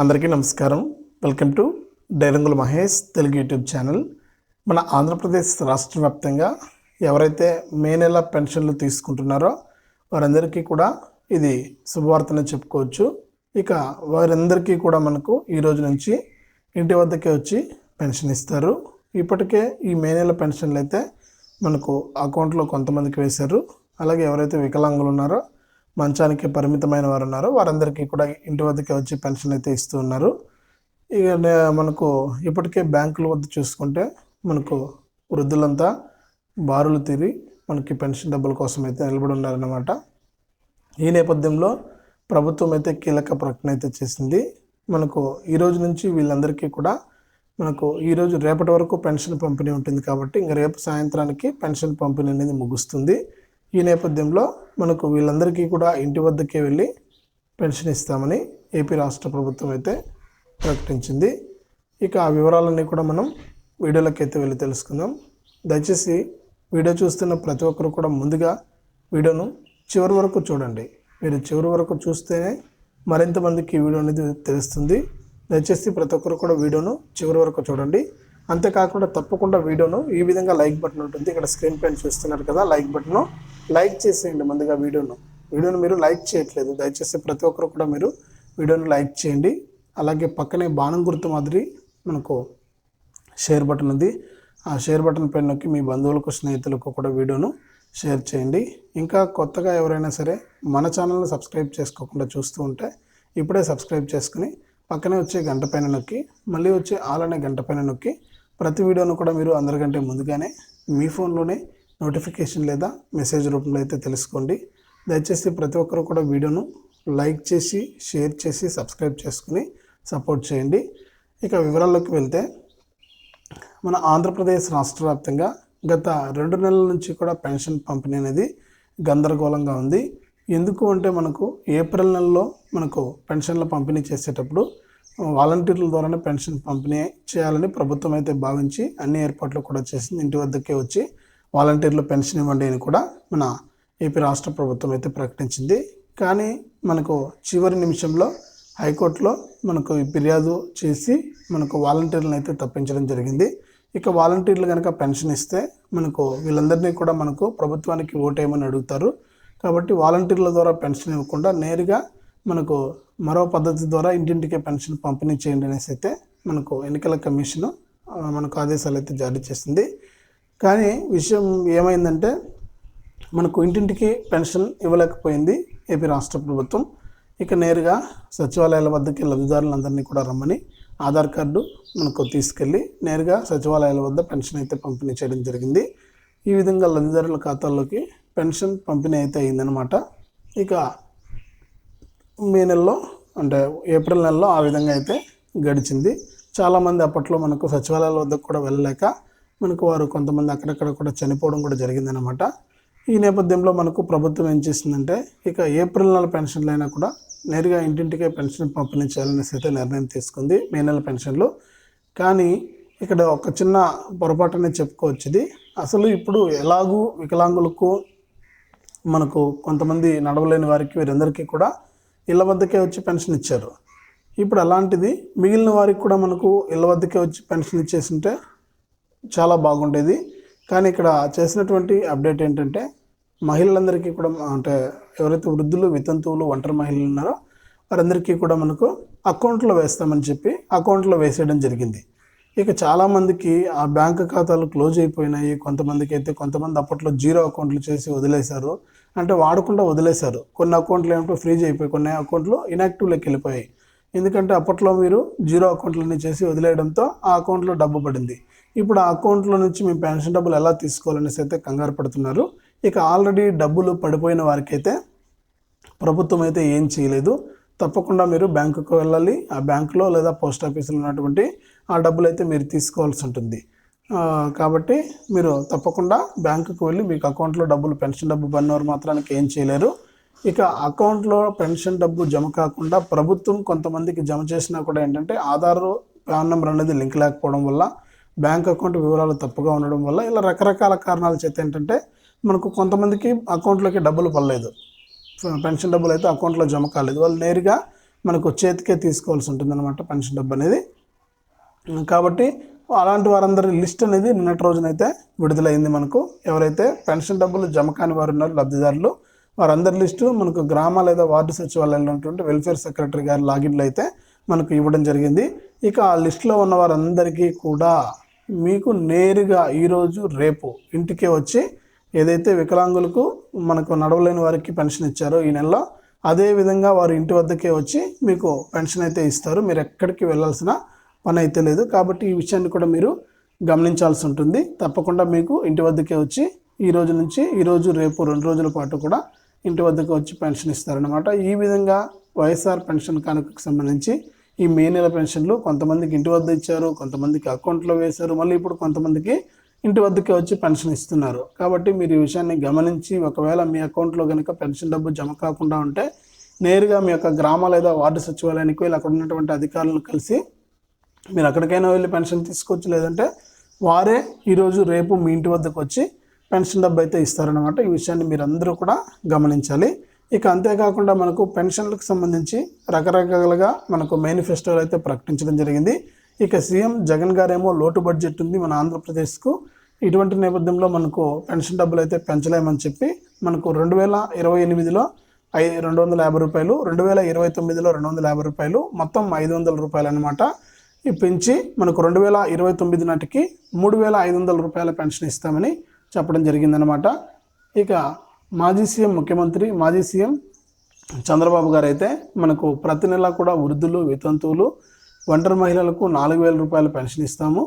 అందరికీ నమస్కారం. Welcome to డైరంగుల Mahesh Telugu YouTube channel. మన ఆంధ్రప్రదేశ్ రాష్ట్ర వ్యాప్తంగా ఎవరైతే మే నెల పెన్షన్లు తీసుకుంటున్నారో వారందరికీ కూడా ఇది శుభవార్తనే చెప్పుకోవచ్చు. ఇక వారందరికీ కూడా మనకు ఈ రోజు నుంచి ఇంటి వద్దకే వచ్చి పెన్షన్ ఇస్తారు. ఇప్పటికే ఈ మే నెల పెన్షన్లు అయితే మనకు అకౌంట్లో కొంతమందికి వేశారు. అలాగే ఎవరైతే వికలాంగులు ఉన్నారో మంచానికి పరిమితమైన వారు ఉన్నారు వారందరికీ కూడా ఇంటి వద్దకే వచ్చి పెన్షన్ అయితే ఇస్తూ ఉన్నారు. ఇక మనకు ఇప్పటికే బ్యాంకుల వద్ద చూసుకుంటే మనకు వృద్ధులంతా బారులు తీరి మనకి పెన్షన్ డబ్బుల కోసం అయితే నిలబడి ఉన్నారన్నమాట. ఈ నేపథ్యంలో ప్రభుత్వం అయితే కీలక ప్రకటన అయితే చేసింది. మనకు ఈ రోజు నుంచి వీళ్ళందరికీ కూడా మనకు ఈరోజు రేపటి వరకు పెన్షన్ పంపిణీ ఉంటుంది కాబట్టి ఇంకా రేపు సాయంత్రానికి పెన్షన్ పంపిణీ అనేది ముగుస్తుంది. ఈ నేపథ్యంలో మనకు వీళ్ళందరికీ కూడా ఇంటి వద్దకే వెళ్ళి పెన్షన్ ఇస్తామని ఏపీ రాష్ట్ర ప్రభుత్వం అయితే ప్రకటించింది. ఇక ఆ వివరాలన్నీ కూడా మనం వీడియోలోకి అయితే వెళ్ళి తెలుసుకుందాం. దయచేసి వీడియో చూస్తున్న ప్రతి ఒక్కరు కూడా ముందుగా వీడియోను చివరి వరకు చూడండి. మీరు చివరి వరకు చూస్తేనే మరింత మందికి ఈ వీడియో అనేది తెలుస్తుంది. దయచేసి ప్రతి ఒక్కరు కూడా వీడియోను చివరి వరకు చూడండి. అంతేకాకుండా తప్పకుండా వీడియోను ఈ విధంగా లైక్ బటన్ ఉంటుంది. ఇక్కడ స్క్రీన్ పైన చూస్తున్నారు కదా లైక్ బటన్ లైక్ చేసేయండి ముందుగా వీడియోను. వీడియోను మీరు లైక్ చేయట్లేదు. దయచేసి ప్రతి ఒక్కరు కూడా మీరు వీడియోను లైక్ చేయండి. అలాగే పక్కనే బాణం గుర్తు మాదిరి మనకు షేర్ బటన్ ఉంది. ఆ షేర్ బటన్ పైన నొక్కి మీ బంధువులకు స్నేహితులకు కూడా వీడియోను షేర్ చేయండి. ఇంకా కొత్తగా ఎవరైనా సరే మన ఛానల్ని సబ్స్క్రైబ్ చేసుకోకుండా చూస్తూ ఉంటే ఇప్పుడే సబ్స్క్రైబ్ చేసుకుని పక్కనే వచ్చే గంట పైన నొక్కి మళ్ళీ వచ్చే ఆల్ అనే గంట పైన నొక్కి ప్రతి వీడియోను కూడా మీరు అందరికంటే ముందుగానే మీ ఫోన్లోనే నోటిఫికేషన్ లేదా మెసేజ్ రూపంలో అయితే తెలుసుకోండి. దయచేసి ప్రతి ఒక్కరు కూడా వీడియోను లైక్ చేసి షేర్ చేసి సబ్స్క్రైబ్ చేసుకుని సపోర్ట్ చేయండి. ఇక వివరాల్లోకి వెళ్తే మన ఆంధ్రప్రదేశ్ రాష్ట్ర వ్యాప్తంగా గత రెండు నెలల నుంచి కూడా పెన్షన్ పంపిణీ అనేది గందరగోళంగా ఉంది. ఎందుకు అంటే మనకు ఏప్రిల్ నెలలో మనకు పెన్షన్ల పంపిణీ చేసేటప్పుడు వాలంటీర్ల ద్వారానే పెన్షన్ పంపిణీ చేయాలని ప్రభుత్వం అయితే భావించి అన్ని ఏర్పాట్లు కూడా చేసింది. ఇంటి వద్దకే వచ్చి వాలంటీర్లు పెన్షన్ ఇవ్వండి అని కూడా మన ఏపీ రాష్ట్ర ప్రభుత్వం అయితే ప్రకటించింది. కానీ మనకు చివరి నిమిషంలో హైకోర్టులో మనకు ఫిర్యాదు చేసి మనకు వాలంటీర్లను అయితే తప్పించడం జరిగింది. ఇక వాలంటీర్లు కనుక పెన్షన్ ఇస్తే మనకు వీళ్ళందరినీ కూడా మనకు ప్రభుత్వానికి ఓటేయమని అడుగుతారు. కాబట్టి వాలంటీర్ల ద్వారా పెన్షన్ ఇవ్వకుండా నేరుగా మనకు మరో పద్ధతి ద్వారా ఇంటింటికే పెన్షన్ పంపిణీ చేయండి అనేసి అయితే మనకు ఎన్నికల కమిషన్ మనకు ఆదేశాలు అయితే జారీ చేసింది. కానీ విషయం ఏమైందంటే మనకు ఇంటింటికి పెన్షన్ ఇవ్వలేకపోయింది ఏపీ రాష్ట్ర ప్రభుత్వం. ఇక నేరుగా సచివాలయాల వద్దకి లబ్ధిదారులందరినీ కూడా రమ్మని ఆధార్ కార్డు మనకు తీసుకెళ్ళి నేరుగా సచివాలయాల వద్ద పెన్షన్ అయితే పంపిణీ చేయడం జరిగింది. ఈ విధంగా లబ్ధిదారుల ఖాతాల్లోకి పెన్షన్ పంపిణీ అయితే అయిందనమాట ఇక మే నెలలో అంటే ఏప్రిల్ నెలలో ఆ విధంగా అయితే గడిచింది. చాలామంది అప్పట్లో మనకు సచివాలయాల వద్దకు కూడా వెళ్ళలేక మనకు వారు కొంతమంది అక్కడక్కడ కూడా చనిపోవడం కూడా జరిగిందనమాట ఈ నేపథ్యంలో మనకు ప్రభుత్వం ఏం చేసిందంటే ఇక ఏప్రిల్ నెల పెన్షన్లు అయినా కూడా నేరుగా ఇంటింటికే పెన్షన్ పంపిణీ చేయాలనేసి అయితే నిర్ణయం తీసుకుంది మే నెల పెన్షన్లు. కానీ ఇక్కడ ఒక చిన్న పొరపాటునే అనేది ఇది అసలు ఇప్పుడు ఎలాగూ వికలాంగులకు మనకు కొంతమంది నడవలేని వారికి వీరందరికీ కూడా ఇళ్ళ వద్దకే వచ్చి పెన్షన్ ఇచ్చారు. ఇప్పుడు అలాంటిది మిగిలిన వారికి కూడా మనకు ఇళ్ళ వద్దకే వచ్చి పెన్షన్ ఇచ్చేసింటే చాలా బాగుండేది. కానీ ఇక్కడ చేసినటువంటి అప్డేట్ ఏంటంటే మహిళలందరికీ కూడా అంటే ఎవరైతే వృద్ధులు వితంతువులు ఒంటరి మహిళలు ఉన్నారో వారందరికీ కూడా మనకు అకౌంట్లో వేస్తామని చెప్పి అకౌంట్లో వేసేయడం జరిగింది. ఇక చాలామందికి ఆ బ్యాంక్ ఖాతాలు క్లోజ్ అయిపోయినాయి. కొంతమందికి అయితే కొంతమంది అప్పట్లో జీరో అకౌంట్లు చేసి వదిలేశారు. అంటే వాడకుండా వదిలేశారు. కొన్ని అకౌంట్లు ఏమిటో ఫ్రీజ్ అయిపోయి కొన్ని అకౌంట్లు ఇనాక్టివ్లోకి వెళ్ళిపోయాయి. ఎందుకంటే అప్పట్లో మీరు జీరో అకౌంట్లన్నీ చేసి వదిలేయడంతో ఆ అకౌంట్లో డబ్బు పడింది. ఇప్పుడు ఆ అకౌంట్లో నుంచి మీ పెన్షన్ డబ్బులు ఎలా తీసుకోవాలనేసి అయితే కంగారు పడుతున్నారు. ఇక ఆల్రెడీ డబ్బులు పడిపోయిన వారికైతే ప్రభుత్వం అయితే ఏం చేయలేదు. తప్పకుండా మీరు బ్యాంకుకు వెళ్ళాలి. ఆ బ్యాంకులో లేదా పోస్ట్ ఆఫీసులో ఉన్నటువంటి ఆ డబ్బులు అయితే మీరు తీసుకోవాల్సి ఉంటుంది. కాబట్టి మీరు తప్పకుండా బ్యాంకుకు వెళ్ళి మీకు అకౌంట్లో డబ్బులు పెన్షన్ డబ్బు పన్నవారు మాత్రానికి ఏం చేయలేరు. ఇక అకౌంట్లో పెన్షన్ డబ్బు జమ కాకుండా ప్రభుత్వం కొంతమందికి జమ చేసినా కూడా ఏంటంటే ఆధార్ పాన్ నెంబర్ అనేది లింక్ లేకపోవడం వల్ల బ్యాంక్ అకౌంట్ వివరాలు తప్పుగా ఉండడం వల్ల ఇలా రకరకాల కారణాల చేత ఏంటంటే మనకు కొంతమందికి అకౌంట్లోకి డబ్బులు పడలేదు. పెన్షన్ డబ్బులు అయితే అకౌంట్లో జమ కాలేదు. వాళ్ళు నేరుగా మనకు చేతికే తీసుకోవాల్సి ఉంటుంది అనమాట పెన్షన్ డబ్బు అనేది. కాబట్టి అలాంటి వారందరి లిస్ట్ అనేది నిన్నటి రోజునైతే విడుదలైంది మనకు. ఎవరైతే పెన్షన్ డబ్బులు జమ కాని వారు ఉన్నారు లబ్ధిదారులు వారందరి లిస్టు మనకు గ్రామ లేదా వార్డు సచివాలయంలో ఉన్నటువంటి వెల్ఫేర్ సెక్రటరీ గారి లాగిన్లో అయితే మనకు ఇవ్వడం జరిగింది. ఇక ఆ లిస్టులో ఉన్న వారందరికీ కూడా మీకు నేరుగా ఈరోజు రేపు ఇంటికే వచ్చి ఏదైతే వికలాంగులకు మనకు నడవలేని వారికి పెన్షన్ ఇచ్చారో ఈ నెలలో అదే విధంగా వారు ఇంటి వద్దకే వచ్చి మీకు పెన్షన్ అయితే ఇస్తారు. మీరు ఎక్కడికి వెళ్ళాల్సిన పని అయితే లేదు. కాబట్టి ఈ విషయాన్ని కూడా మీరు గమనించాల్సి ఉంటుంది. తప్పకుండా మీకు ఇంటి వద్దకే వచ్చి ఈ రోజు నుంచి ఈ రోజు రేపు రెండు రోజుల పాటు కూడా ఇంటి వద్దకు వచ్చి పెన్షన్ ఇస్తారనమాట ఈ విధంగా వైఎస్ఆర్ పెన్షన్ కానుకకు సంబంధించి ఈ మే నెల పెన్షన్లు కొంతమందికి ఇంటి వద్ద ఇచ్చారు కొంతమందికి అకౌంట్లో వేశారు మళ్ళీ ఇప్పుడు కొంతమందికి ఇంటి వద్దకే వచ్చి పెన్షన్ ఇస్తున్నారు. కాబట్టి మీరు ఈ విషయాన్ని గమనించి ఒకవేళ మీ అకౌంట్లో కనుక పెన్షన్ డబ్బు జమ కాకుండా ఉంటే నేరుగా మీ యొక్క గ్రామ లేదా వార్డు సచివాలయానికి వెళ్ళి అక్కడ ఉన్నటువంటి అధికారులను కలిసి మీరు ఎక్కడికైనా వెళ్ళి పెన్షన్ తీసుకోవచ్చు లేదంటే వారే ఈరోజు రేపు మీ ఇంటి వద్దకు వచ్చి పెన్షన్ డబ్బు అయితే ఇస్తారనమాట ఈ విషయాన్ని మీరు అందరూ కూడా గమనించాలి. ఇక అంతేకాకుండా మనకు పెన్షన్లకు సంబంధించి రకరకాలుగా మనకు మేనిఫెస్టోలు అయితే ప్రకటించడం జరిగింది. ఇక సీఎం జగన్ గారేమో లోటు బడ్జెట్ ఉంది మన ఆంధ్రప్రదేశ్కు. ఇటువంటి నేపథ్యంలో మనకు పెన్షన్ డబ్బులు అయితే పెంచలేమని చెప్పి మనకు రెండు వేల ఇరవై ఎనిమిదిలో ఐ రెండు వందల యాభై రూపాయలు రెండు వేల ఇరవై తొమ్మిదిలో రెండు వందల యాభై రూపాయలు మొత్తం ఐదు వందల రూపాయలు అనమాట పెంచి మనకు రెండు వేల ఇరవై తొమ్మిది నాటికి మూడు వేల ఐదు వందల రూపాయల పెన్షన్ ఇస్తామని చెప్పడం జరిగిందనమాట ఇక మాజీ సీఎం ముఖ్యమంత్రి మాజీ సీఎం చంద్రబాబు గారు అయితే మనకు ప్రతి నెల కూడా వృద్ధులు వితంతువులు ఒంటరి మహిళలకు నాలుగు వేల రూపాయల పెన్షన్ ఇస్తాము.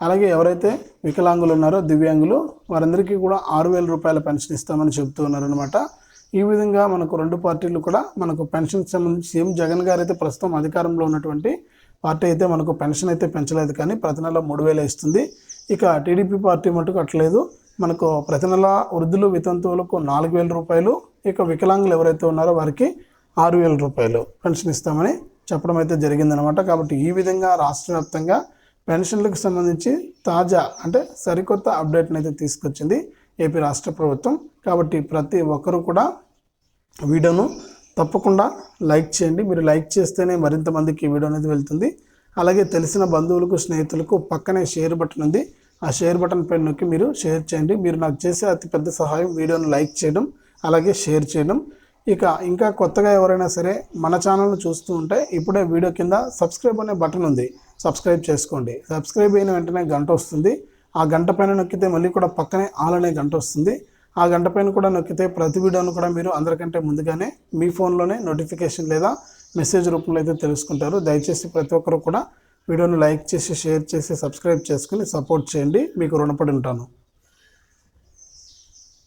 అలాగే ఎవరైతే వికలాంగులు ఉన్నారో దివ్యాంగులు వారందరికీ కూడా ఆరు వేల రూపాయల పెన్షన్ ఇస్తామని చెబుతూ ఉన్నారనమాట ఈ విధంగా మనకు రెండు పార్టీలు కూడా మనకు పెన్షన్కి సంబంధించి సీఎం జగన్ గారు అయితే ప్రస్తుతం అధికారంలో ఉన్నటువంటి పార్టీ అయితే మనకు పెన్షన్ అయితే పెంచలేదు కానీ ప్రతి నెల మూడు వేలు ఇస్తుంది. ఇక టీడీపీ పార్టీ మటుకు అట్లేదు. మనకు ప్రతి నెల వృద్ధులు వితంతువులకు నాలుగు వేల రూపాయలు ఇక వికలాంగులు ఎవరైతే ఉన్నారో వారికి ఆరు వేల రూపాయలు పెన్షన్ ఇస్తామని చెప్పడం అయితే జరిగిందనమాట కాబట్టి ఈ విధంగా రాష్ట్ర వ్యాప్తంగా పెన్షన్లకు సంబంధించి తాజా అంటే సరికొత్త అప్డేట్ని అయితే తీసుకొచ్చింది ఏపీ రాష్ట్ర ప్రభుత్వం. కాబట్టి ప్రతి ఒక్కరూ కూడా వీడియోను తప్పకుండా లైక్ చేయండి. మీరు లైక్ చేస్తేనే మరింత మందికి ఈ వీడియో అనేది వెళ్తుంది. అలాగే తెలిసిన బంధువులకు స్నేహితులకు పక్కనే షేర్ బటన్ ఉంది. ఆ షేర్ బటన్ పైన నొక్కి మీరు షేర్ చేయండి. మీరు నాకు చేసే అతిపెద్ద సహాయం వీడియోను లైక్ చేయడం అలాగే షేర్ చేయడం. ఇక ఇంకా కొత్తగా ఎవరైనా సరే మన ఛానల్ను చూస్తూ ఉంటే ఇప్పుడే వీడియో కింద సబ్స్క్రైబ్ అనే బటన్ ఉంది. సబ్స్క్రైబ్ చేసుకోండి. సబ్స్క్రైబ్ అయిన వెంటనే గంట వస్తుంది. ఆ గంట పైన నొక్కితే మళ్ళీ కూడా పక్కనే ఆల్ అనే గంట వస్తుంది. ఆ గంట పైన కూడా నొక్కితే ప్రతి వీడియోను కూడా మీరు అందరికంటే ముందుగానే మీ ఫోన్లోనే నోటిఫికేషన్ లేదా మెసేజ్ రూపంలో అయితే తెలుసుకుంటారు. దయచేసి ప్రతి ఒక్కరు కూడా వీడియోను లైక్ చేసి షేర్ చేసి సబ్స్క్రైబ్ చేసుకుని సపోర్ట్ చేయండి. మీకు రుణపడి ఉంటాను.